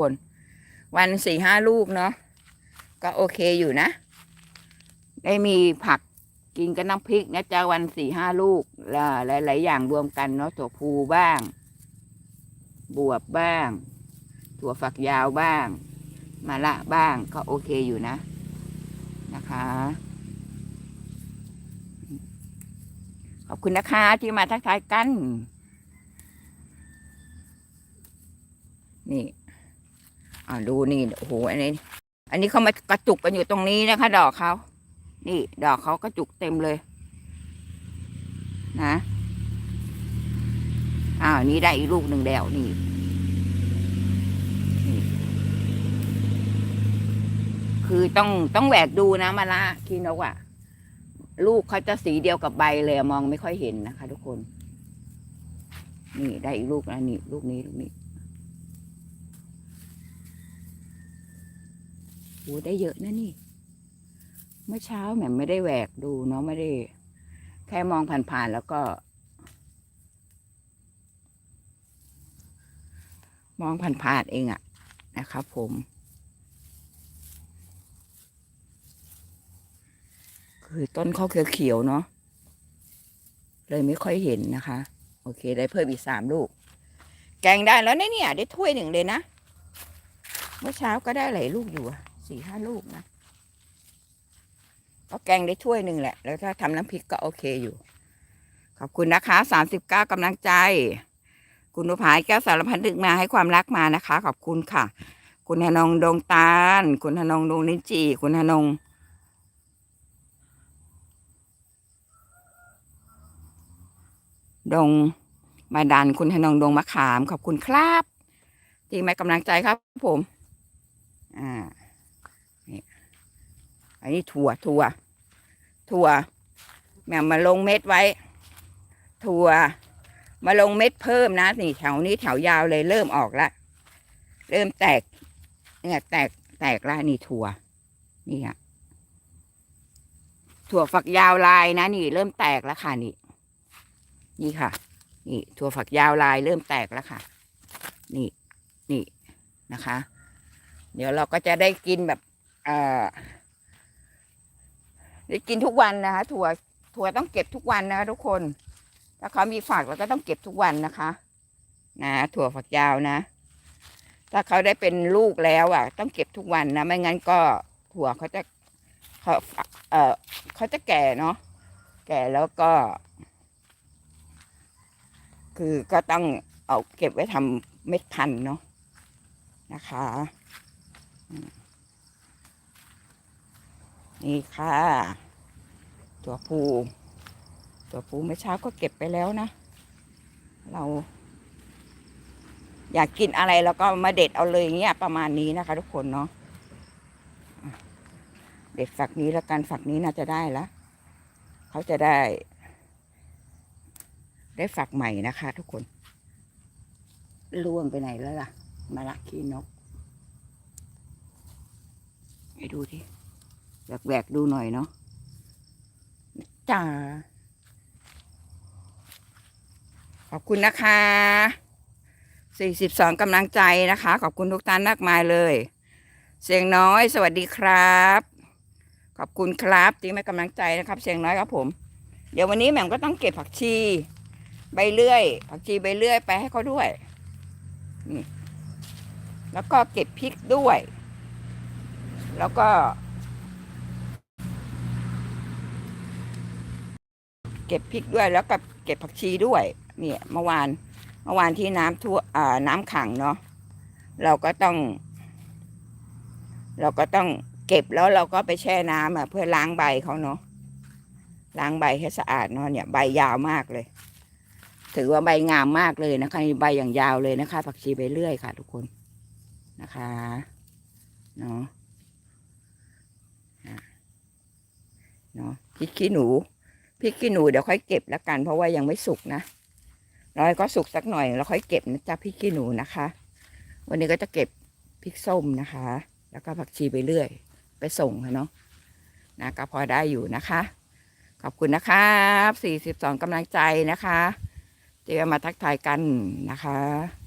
คน วันสี่ห้าลูกเนาะก็โอเคอยู่นะ ได้มีผักกินกับน้ำพริกนะจ๊ะวันสี่ห้าลูกหลายหลายๆอย่างรวมกันเนาะถั่วพูบ้าง บวบบ้าง ถั่วฝักยาวบ้างมะละบ้างก็โอเคอยู่นะ นะคะ ขอบคุณนะคะที่มาทักทายกัน นี่ อ่าดูนี่โอ้โหอันนี้ อันนี้เขามากระจุกกันอยู่ตรงนี้นะคะ ดอกเขานี่ ดอกเขากระจุกเต็มเลย นะอ้าวนี่ได้อีกลูกหนึ่งแล้วนี่คือต้องต้องแหวกดูนะมะละคีนกอะลูกเขาจะสีเดียวกับใบเลยมองไม่ค่อยเห็นนะคะ ทุกคน นี่ได้อีกลูกนะนี่ลูกนี้ลูกนี้ โอ้ได้เยอะนะนี่ เมื่อเช้าแหม่ไม่ได้แหวกดูเนาะไม่ได้ แค่มองผ่านๆแล้วก็ มองผ่านๆเองอะนะครับผมคือต้นข้าวเขียวๆเนาะเลยไม่ค่อยเห็นนะคะ โอเค ได้เพิ่มอีกสามลูก แกงได้แล้วเนี่ย ได้ถ้วยหนึ่งเลยนะ เมื่อเช้าก็ได้หลายลูกอยู่อะ สี่ห้าลูกนะก็แกงได้ถ้วยหนึ่งแหละ แล้วถ้าทำน้ำพริกก็โอเคอยู่ ขอบคุณนะคะสามสิบเก้ากำลังใจ คุณนุภายแก้วสารพันดึกมาให้ความรักมานะคะ ขอบคุณค่ะ คุณธนงดวงตาล คุณธนงดวงนิจี คุณธนงดงมาดันคุณธนงดงมะขาม ขอบคุณครับที่มาให้กำลังใจครับผม อ่า อันนี้ถั่วถั่ว ถั่วแม่มาลงเม็ดไว้ ถั่ว มาลงเม็ดเพิ่มนะนี่แถวนี้แถวยาวเลยเริ่มออกละเริ่มแตก เนี่ยแตกแตกละนี่ถั่วนี่อะถั่วฝักยาวลายนะนี่ เริ่มแตกแล้วค่ะนี่ นี่ค่ะ นี่ถั่วฝักยาวลาย เริ่มแตกแล้วค่ะ นี่นี่นะคะ เดี๋ยวเราก็จะได้กินแบบ เอ่อ ได้กินทุกวันนะคะถั่วถั่วต้องเก็บทุกวันนะคะ ทุกคนถ้าเขามีฝักเราก็ต้องเก็บทุกวันนะคะ นะถั่วฝักยาวนะ ถ้าเขาได้เป็นลูกแล้วอะ ต้องเก็บทุกวันนะไม่งั้นก็ถั่วเขาจะเขาเออเขาจะแก่เนาะแก่แล้วก็ คือก็ต้องเอาเก็บไว้ทำเม็ดพันธุ์เนาะนะคะ นี่ค่ะ ตัวผูตัวผูเมื่อเช้าก็เก็บไปแล้วนะ เรา อยากกินอะไรแล้วก็มาเด็ดเอาเลยเงี้ยประมาณนี้นะคะ ทุกคนเนาะเด็ดฝักนี้แล้วกันฝักนี้น่าจะได้ล้วเขาจะได้ ได้ฝักใหม่นะคะ ทุกคนล่วงไปไหนแล้วล่ะ มาละขี้นกให้ดูดิ แหวกแหวกดูหน่อยเนาะจ้าขอบคุณนะคะสี่สิบสองกำลังใจนะคะ ขอบคุณทุกท่านมากมายเลย เสียงน้อย สวัสดีครับ ขอบคุณครับที่ให้กำลังใจนะครับ เสียงน้อยครับผม เดี๋ยววันนี้แหม่มก็ต้องเก็บผักชี ใบเลื่อย ผักชีใบเลื่อยไปให้เขาด้วยนี่แล้วก็เก็บพริกด้วย แล้วก็ เก็บพริกด้วยแล้วก็เก็บผักชีด้วย เนี่ยเมื่อวานเมื่อวานที่น้ำทั่วอ่าน้ำขังเนาะเราก็ต้อง เราก็ต้องเก็บแล้วเราก็ไปแช่น้ำอะเพื่อล้างใบเขาเนาะล้างใบให้สะอาดเนาะเนี่ยใบยาวมากเลย ถือว่าใบงามมากเลยนะคะใบอย่างยาวเลยนะคะ ผักชีใบเลื่อยค่ะ ทุกคนนะคะเนาะอะเนาะพริกขี้หนู พริกขี้หนูเดี๋ยวค่อยเก็บแล้วกัน เพราะว่ายังไม่สุกนะรอให้ก็สุกสักหน่อยแล้วค่อยเก็บนะจ๊ะพริกขี้หนูนะคะ วันนี้ก็จะเก็บพริกส้มนะคะ แล้วก็ผักชีไปเรื่อย ไปส่งค่ะเนาะนะก็พอได้อยู่นะคะ ขอบคุณนะครับ42กำลังใจนะคะที่มาทักทายกันนะคะ